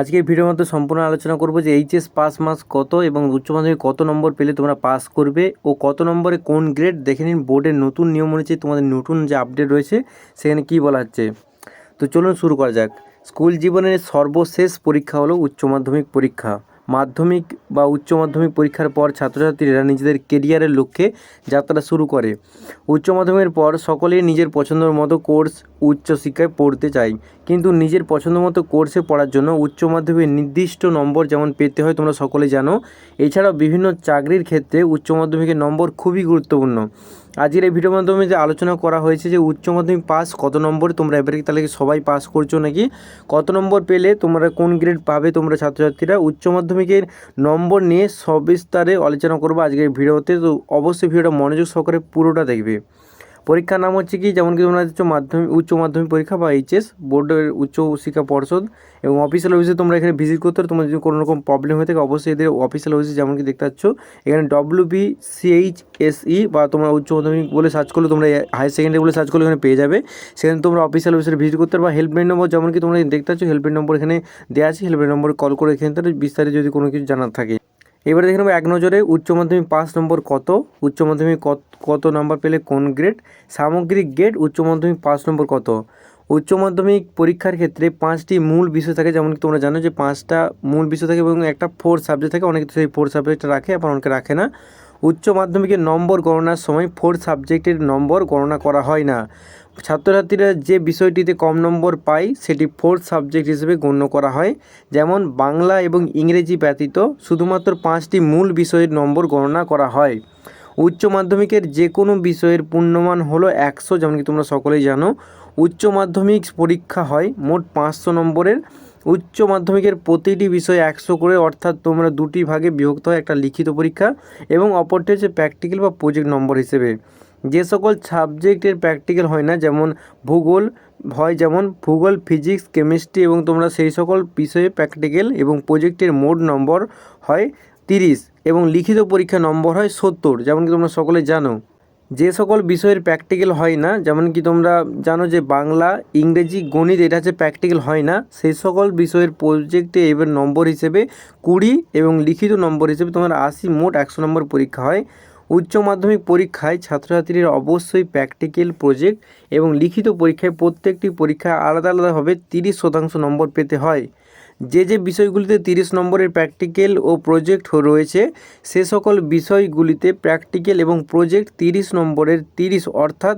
আজকের ভিডিওর মধ্যে সম্পূর্ণ আলোচনা করব যে এইচএস পাস মাস কত এবং উচ্চ মাধ্যমিক কত নম্বর পেলে তোমরা পাস করবে ও কত নম্বরে কোন গ্রেড দেখে নিন। বোর্ডের নতুন নিয়ম অনুযায়ী তোমাদের নতুন যে আপডেট রয়েছে, সেখানে কি বলা হচ্ছে? তো চলুন শুরু করা যাক। স্কুল জীবনের সর্বশেষ পরীক্ষা হলো উচ্চ মাধ্যমিক পরীক্ষা। মাধ্যমিক বা উচ্চ মাধ্যমিক পরীক্ষার পর ছাত্রছাত্রীরা নিজেদের কেরিয়ারের লক্ষ্যে যাত্রা শুরু করে। উচ্চ মাধ্যমিকের পর সকলেই নিজের পছন্দের মতো কোর্স উচ্চশিক্ষায় পড়তে চায়। কিন্তু নিজের পছন্দ মতো কোর্সে পড়ার জন্য উচ্চ মাধ্যমিক নির্দিষ্ট নম্বর যেমন পেতে হয় তোমরা সকলে জানো। এছাড়াও বিভিন্ন চাকরির ক্ষেত্রে উচ্চ মাধ্যমিকের নম্বর খুবই গুরুত্বপূর্ণ। আজকের এই ভিডিওর মাধ্যমে যে আলোচনা করা হয়েছে যে উচ্চ মাধ্যমিক পাস কত নম্বরে, তোমরা এবারে তাহলে কি সবাই পাস করছ নাকি? কত নম্বর পেলে তোমরা কোন গ্রেড পাবে তোমরা ছাত্রছাত্রীরা? উচ্চ মাধ্যমিকের নম্বর নিয়ে সবিস্তারে আলোচনা করব আজকের ভিডিওতে। তো অবশ্যই ভিডিওটা মনোযোগ সহকারে পুরোটা দেখবে। পরীক্ষার নাম হচ্ছে কি? যেমন কি তোমরা দিচ্ছ মাধ্যমিক, উচ্চ মাধ্যমিক পরীক্ষা বা এইচএস, বোর্ডের উচ্চ শিক্ষা পর্ষদ এবং অফিসিয়াল অফিসে তোমরা এখানে ভিজিট করতে তোমার যদি কোনো রকম প্রবলেম হয়ে থাকে, অবশ্যই এদের অফিসিয়াল অফিসে যেমন কি দেখতে পাচ্ছ, এখানে ডব্লিউ বি সিএইচ বা তোমরা উচ্চ মাধ্যমিক বলে সার্চ করলে তোমরা হায়ার সেকেন্ডারি বলে সার্চ করলে এখানে পেয়ে যাবে। সেখানে তোমরা অফিসিয়াল অফিসে ভিজিট করতে বা হেল্পলাইন নম্বর যেমন কি তোমরা দেখতে পাচ্ছ হেল্পলাইন নম্বর এখানে দেওয়া আছে। হেল্পলাইন নম্বরে কল করে এখানে বিস্তারিত যদি কোনো কিছু জানার থাকে। এবারে দেখে নেব এক নজরে উচ্চ মাধ্যমিক পাস নম্বর কত? উচ্চ মাধ্যমিক কত নম্বর পেলে কোন গ্রেড সামগ্রিক গ্রেড উচ্চ মাধ্যমিক পাস নম্বর কত? উচ্চ মাধ্যমিক পরীক্ষার ক্ষেত্রে পাঁচটি মূল বিষয় থাকে, যেমন কি তোমরা জানো যে পাঁচটা মূল বিষয় থাকে এবং একটা ফোর সাবজেক্ট থাকে, অনেকে সেই ফোর সাবজেক্টটা রাখে, আবার অনেকে রাখে না। উচ্চ মাধ্যমিকের নম্বর গণনার সময় ফোর সাবজেক্টের নম্বর গণনা করা হয় না। ছাত্রছাত্রীরা যে বিষয়টিতে কম নম্বর পায়, সেটি ফোর্থ সাবজেক্ট হিসেবে গণ্য করা হয়। যেমন, বাংলা এবং ইংরেজি ব্যতীত শুধুমাত্র পাঁচটি মূল বিষয়ের নম্বর গণনা করা হয়। উচ্চ মাধ্যমিকের যে কোনো বিষয়ের পূর্ণমান হলো একশো, যেমন কি তোমরা সকলেই জানো। উচ্চ মাধ্যমিক পরীক্ষা হয় মোট পাঁচশো নম্বরের। উচ্চ মাধ্যমিকের প্রতিটি বিষয় একশো করে, অর্থাৎ তোমরা দুটি ভাগে বিভক্ত হয়, একটা লিখিত পরীক্ষা এবং অপরটি হচ্ছে প্র্যাকটিক্যাল বা প্রজেক্ট নম্বর হিসেবে। যে সকল সাবজেক্টের প্র্যাকটিক্যাল হয় না, যেমন ভূগোল হয়, যেমন ভূগোল, ফিজিক্স, কেমিস্ট্রি এবং তোমরা সেই সকল বিষয়ে প্র্যাকটিক্যাল এবং প্রজেক্টের মোট নম্বর হয় তিরিশ এবং লিখিত পরীক্ষা নম্বর হয় সত্তর, যেমন কি তোমরা সকলে জানো। যে সকল বিষয়ের প্র্যাকটিক্যাল হয় না, যেমন কি তোমরা জানো যে বাংলা, ইংরেজি, গণিত এটা হচ্ছে প্র্যাকটিক্যাল হয় না, সেই সকল বিষয়ের প্রজেক্টে এবার নম্বর হিসেবে কুড়ি এবং লিখিত নম্বর হিসেবে তোমার আশি মোট একশো নম্বর পরীক্ষা হয়। উচ্চ মাধ্যমিক পরীক্ষায় ছাত্রছাত্রীরা অবশ্যই প্র্যাকটিক্যাল প্রজেক্ট এবং লিখিত পরীক্ষায় প্রত্যেকটি পরীক্ষা আলাদা আলাদাভাবে তিরিশ শতাংশ নম্বর পেতে হয়। যে যে বিষয়গুলিতে তিরিশ নম্বরের প্র্যাকটিক্যাল ও প্রজেক্ট রয়েছে, সে সকল বিষয়গুলিতে প্র্যাকটিক্যাল এবং প্রজেক্ট তিরিশ নম্বরের তিরিশ অর্থাৎ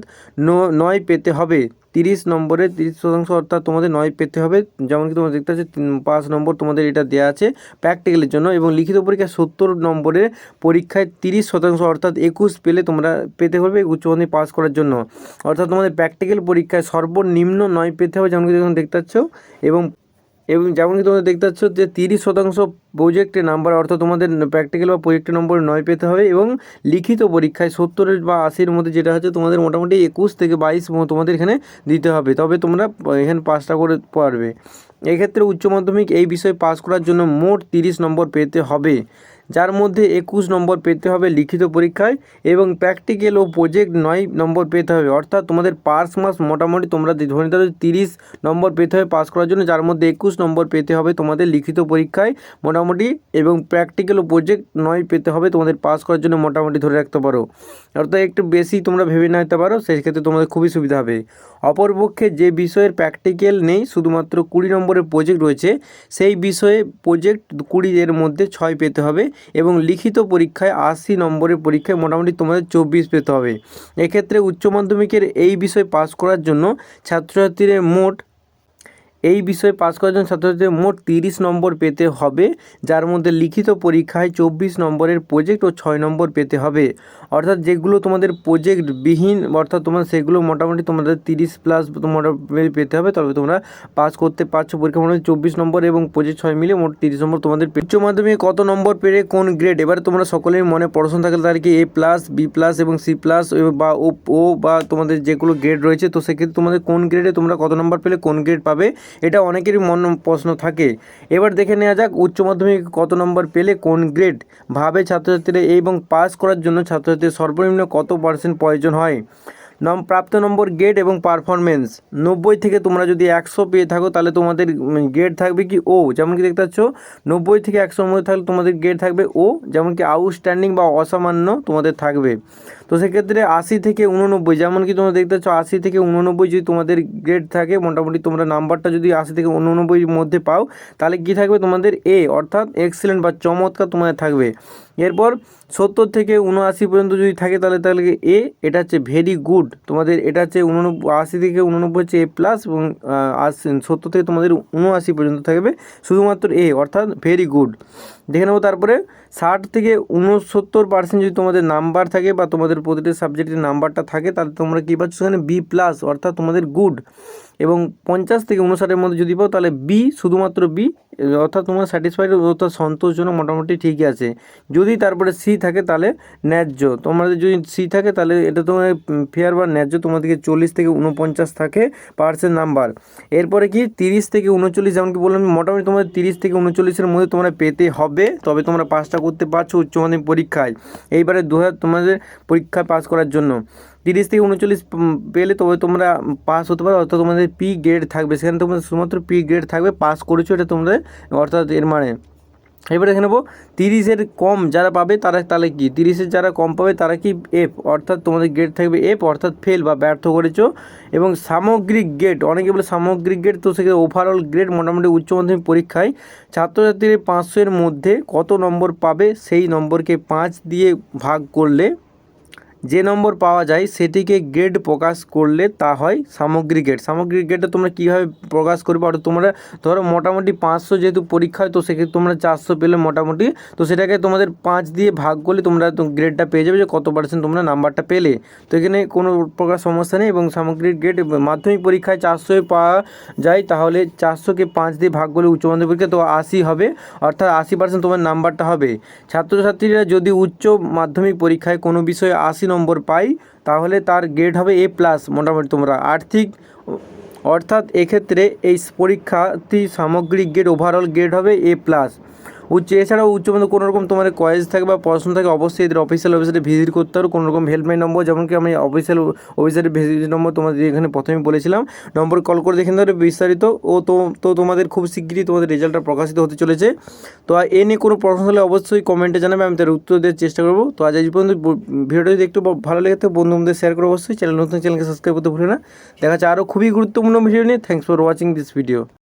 নয় পেতে হবে। তিরিশ নম্বরে তিরিশ শতাংশ অর্থাৎ তোমাদের নয় পেতে হবে। যেমন কি তোমরা দেখতে পাচ্ছ পাঁচ নম্বর তোমাদের এটা দেওয়া আছে প্র্যাকটিক্যালের জন্য এবং লিখিত পরীক্ষা সত্তর নম্বরের পরীক্ষায় তিরিশ শতাংশ অর্থাৎ একুশ পেলে তোমরা পেতে হবে উচ্চ মাধ্যমিক পাস করার জন্য। অর্থাৎ তোমাদের প্র্যাকটিক্যাল পরীক্ষায় সর্বনিম্ন নয় পেতে হবে যেমন কি দেখতে পাচ্ছ এবং এবং যেমন কি তোমরা দেখতে পাচ্ছ যে তিরিশ শতাংশ প্রজেক্টের নাম্বার অর্থাৎ তোমাদের প্র্যাকটিক্যাল বা প্রজেক্টের নম্বর নয় পেতে হবে এবং লিখিত পরীক্ষায় সত্তরের বা আশির মধ্যে যেটা হচ্ছে তোমাদের মোটামুটি একুশ থেকে বাইশ তোমাদের এখানে দিতে হবে। তবে তোমরা এখানে পাঁচটা করে পারবে। এক্ষেত্রে উচ্চ মাধ্যমিক এই বিষয়ে পাস করার জন্য মোট তিরিশ নম্বর পেতে হবে। যার মধ্যে একুশ নম্বর পেতে হবে লিখিত পরীক্ষায় এবং প্র্যাকটিক্যাল ও প্রজেক্ট নয় নম্বর পেতে হবে। অর্থাৎ তোমাদের পার্স মাস মোটামুটি তোমরা ধরে নিতে তিরিশ নম্বর পেতে হবে পাস করার জন্য, যার মধ্যে একুশ নম্বর পেতে হবে তোমাদের লিখিত পরীক্ষায় মোটামুটি এবং প্র্যাকটিক্যাল ও প্রজেক্ট নয় পেতে হবে তোমাদের পাস করার জন্য মোটামুটি ধরে রাখতে পারো। অর্থাৎ একটু বেশি তোমরা ভেবে নিতে পারো সেই ক্ষেত্রে তোমাদের খুবই সুবিধা হবে। অপরপক্ষে যে বিষয়ের প্র্যাকটিক্যাল নেই, শুধুমাত্র কুড়ি নম্বরের প্রজেক্ট রয়েছে, সেই বিষয়ে প্রজেক্ট কুড়ি এর মধ্যে ছয় পেতে হবে। এবং লিখিত পরীক্ষায় আশি নম্বরের পরীক্ষায় মোটামুটি তোমাদের চব্বিশ পেতে হবে। এক্ষেত্রে উচ্চ মাধ্যমিকের এই বিষয় পাস করার জন্য ছাত্রছাত্রীদের মোট এই বিষয়ে পাস করার জন্য ছাত্রছাত্রীদের মোট তিরিশ নম্বর পেতে হবে, যার মধ্যে লিখিত পরীক্ষায় চব্বিশ নম্বরের প্রজেক্ট ও ছয় নম্বর পেতে হবে। অর্থাৎ যেগুলো তোমাদের প্রজেক্ট বিহীন, অর্থাৎ তোমার সেগুলো মোটামুটি তোমাদের তিরিশ প্লাস মোটামুটি পেতে হবে, তবে তোমরা পাস করতে পারছ পরীক্ষা মোটামুটি চব্বিশ নম্বর এবং প্রজেক্ট ছয় মিলে মোট তিরিশ নম্বর তোমাদের উচ্চ মাধ্যমিকে কত নম্বর পেরে কোন গ্রেড এবার তোমরা সকলের মনে পড়াশোনা থাকলে তার কি এ প্লাস বি প্লাস এবং সি প্লাস বা ও বা তোমাদের যেগুলো গ্রেড রয়েছে, তো সেক্ষেত্রে তোমাদের কোন গ্রেডে তোমরা কত নম্বর পেলে কোন গ্রেড পাবে? এটা অনেকেরই মন প্রশ্ন থাকে। এবার দেখে নেওয়া যাক উচ্চ মাধ্যমিক কত নম্বর পেলে কোন গ্রেড। ভাবে ছাত্রছাত্রীরা এবং পাস করার জন্য ছাত্রছাত্রীর সর্বনিম্ন কত পার্সেন্ট প্রয়োজন হয়? নম, প্রাপ্ত নম্বর গেট এবং পারফরমেন্স নব্বই থেকে তোমরা যদি একশো পেয়ে থাকো, তাহলে তোমাদের গেট থাকবে কি ও, যেমন কি দেখতে পাচ্ছ? নব্বই থেকে একশোর মধ্যে থাকলে তোমাদের গেট থাকবে ও, যেমন কি আউটস্ট্যান্ডিং বা অসামান্য তোমাদের থাকবে। তো সেক্ষেত্রে আশি থেকে উননব্বই, যেমন কি তোমরা দেখতে পাচ্ছ, আশি থেকে উননব্বই যদি তোমাদের গ্রেড থাকে, মোটামুটি তোমরা নাম্বারটা যদি আশি থেকে উননব্বইয়ের মধ্যে পাও, তাহলে কি থাকবে তোমাদের এ অর্থাৎ এক্সেলেন্ট বা চমৎকার তোমাদের থাকবে। এরপর সত্তর থেকে উনআশি পর্যন্ত যদি থাকে, তাহলে তাহলে এ এটা হচ্ছে ভেরি গুড তোমাদের এটা হচ্ছে উননব্বই, আশি থেকে উননব্বই হচ্ছে এ প্লাস এবং সত্তর থেকে তোমাদের উনআশি পর্যন্ত থাকবে, শুধুমাত্র এ অর্থাৎ ভেরি গুড দেখে নেব তারপরে ষাট থেকে উনসত্তর পার্সেন্ট যদি তোমাদের নাম্বার থাকে বা তোমাদের প্রতিটি সাবজেক্টের নাম্বারটা থাকে, তাহলে তোমরা কী পাচ্ছ? সেখানে বি প্লাস অর্থাৎ তোমাদের গুড এবং পঞ্চাশ থেকে উনষাটের মধ্যে যদি পাও, তাহলে বি শুধুমাত্র বি অর্থাৎ তোমার স্যাটিসফাইড অর্থাৎ সন্তোষজনক মোটামুটি ঠিকই আছে। যদি তারপরে সি থাকে, তাহলে ন্যায্য। তোমাদের যদি সি থাকে, তাহলে এটা তোমার ফেয়ার বা ন্যায্য তোমাদেরকে চল্লিশ থেকে উনপঞ্চাশ থাকে পার্সেন্ট নাম্বার এরপরে কি, তিরিশ থেকে উনচল্লিশ যেমন কি বললাম, মোটামুটি তোমাদের তিরিশ থেকে উনচল্লিশের মধ্যে তোমরা পেতে হবে, তবে তোমরা পাসটা করতে পারছ উচ্চ মাধ্যমিক পরীক্ষায়। এইবারে দু হাজার তোমাদের পরীক্ষায় পাস করার জন্য। তিরিশ থেকে উনচল্লিশ পেলে তবে তোমরা পাস হতে পারো, অর্থাৎ তোমাদের পি গ্রেড থাকবে। সেখানে তোমাদের শুধুমাত্র পি গ্রেড থাকবে পাস করেছ এটা তোমাদের অর্থাৎ এর মানে। এবার দেখে নেব, তিরিশের কম যারা পাবে, তারা তাহলে কি? তিরিশের যারা কম পাবে, তারা কি এফ অর্থাৎ তোমাদের গ্রেড থাকবে এফ অর্থাৎ ফেল বা ব্যর্থ করেছ। এবং সামগ্রিক গ্রেড অনেকে বলে সামগ্রিক গ্রেড তো সেক্ষেত্রে ওভারঅল গ্রেড মোটামুটি উচ্চ মাধ্যমিক পরীক্ষায় ছাত্রছাত্রীর পাঁচশোর মধ্যে কত নম্বর পাবে, সেই নম্বরকে পাঁচ দিয়ে ভাগ করলে যে নম্বর পাওয়া যায় সেটিকে গ্রেড প্রকাশ করলে তা হয় সামগ্রিক গ্রেড। সামগ্রিক গ্রেডটা তোমরা কীভাবে প্রকাশ করবে? অর্থাৎ তোমরা ধরো মোটামুটি পাঁচশো যেহেতু পরীক্ষা হয় তো সেক্ষেত্রে তোমরা চারশো পেলে মোটামুটি। তো সেটাকে তোমাদের পাঁচ দিয়ে ভাগ করলে তোমরা গ্রেডটা পেয়ে যাবে যে কত পার্সেন্ট তোমরা নাম্বারটা পেলে। তো এখানে কোনো প্রকার সমস্যা নেই এবং সামগ্রিক গ্রেড মাধ্যমিক পরীক্ষায় চারশোয় পাওয়া যায়, তাহলে চারশোকে পাঁচ দিয়ে ভাগ করলে উচ্চ মাধ্যমিক পরীক্ষা তো আশি হবে, অর্থাৎ আশি পার্সেন্ট তোমার নাম্বারটা হবে। ছাত্রছাত্রীরা যদি উচ্চ মাধ্যমিক পরীক্ষায় কোনো বিষয়ে আশি নম্বর পাই, তাহলে তার গ্রেড হবে এ প্লাস মোটামুটি তোমরা। আর্থিক, অর্থাৎ এক্ষেত্রে এই পরীক্ষাটি সামগ্রিক গ্রেড ওভারঅল গ্রেড হবে এ প্লাস উচ্চ, এছাড়াও উচ্চ মাধ্যমিক কোনো রকম তোমাদের কয়েজ থাকে বা পড়াশোনা থাকে, অবশ্যই এদের অফিসিয়াল ওয়েবসাইটে ভিজিট করতে হবে। কোনো রকম হেল্পলাইন নম্বর যেমন কি আমি অফিসিয়াল ওয়েবসাইটের ভিজিট নম্বর তোমাদের এখানে প্রথমে বলেছিলাম। নম্বর কল করে দেখে নিতে হবে বিস্তারিত। ও তো তোমাদের খুব শীঘ্রই তোমাদের রেজাল্টটা প্রকাশিত হতে চলেছে। তো এ নিয়ে কোনো প্রশ্ন হলে অবশ্যই কমেন্টে জানাবে, আমি তার উত্তর দেওয়ার চেষ্টা করব। তো আজ এই পর্যন্ত ভিডিওটা যদি একটু ভালো লেগে থাকে, বন্ধুদের শেয়ার করো অবশ্যই। চ্যানেল নতুন চ্যানেলকে সাবস্ক্রাইব করতে ভুলে না। দেখা যাচ্ছে আরও খুবই গুরুত্বপূর্ণ ভিডিও নিয়ে। Thanks for watching this video